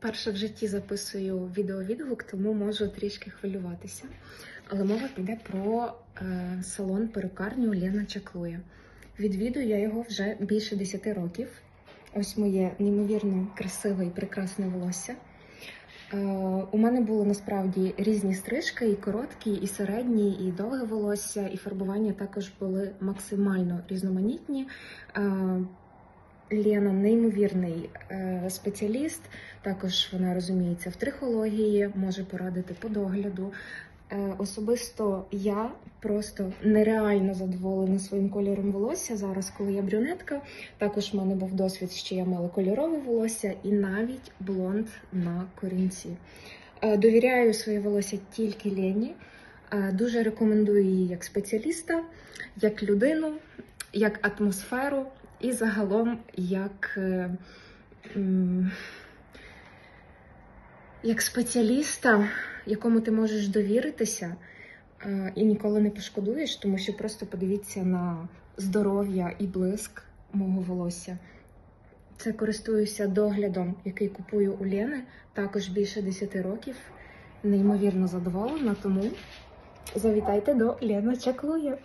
Вперше в житті записую відеовідгук, тому можу трішки хвилюватися. Але мова піде про е, салон перукарню Лена Чаклує. Відвідую я його вже більше 10 років. Ось моє неймовірно красиве і прекрасне волосся. Е, у мене були насправді різні стрижки, і короткі, і середні, і довге волосся, і фарбування також були максимально різноманітні. Е, Лена неймовірний е, спеціаліст. Також вона розуміється в трихології, може порадити по догляду. Е, Особисто я просто нереально задоволена своїм кольором волосся зараз, коли я брюнетка. Також в мене був досвід, що я мала кольорове волосся і навіть блонд на корінці. Е, Довіряю своє волосся тільки Лені. Дуже рекомендую її як спеціаліста, як людину, як атмосферу і загалом як, е, як спеціаліста, якому ти можеш довіритися е, і ніколи не пошкодуєш, тому що просто подивіться на здоров'я і блиск мого волосся. Це користуюся доглядом, який купую у Лени, також більше 10 років. Неймовірно задоволена, тому завітайте до Лена Чаклує.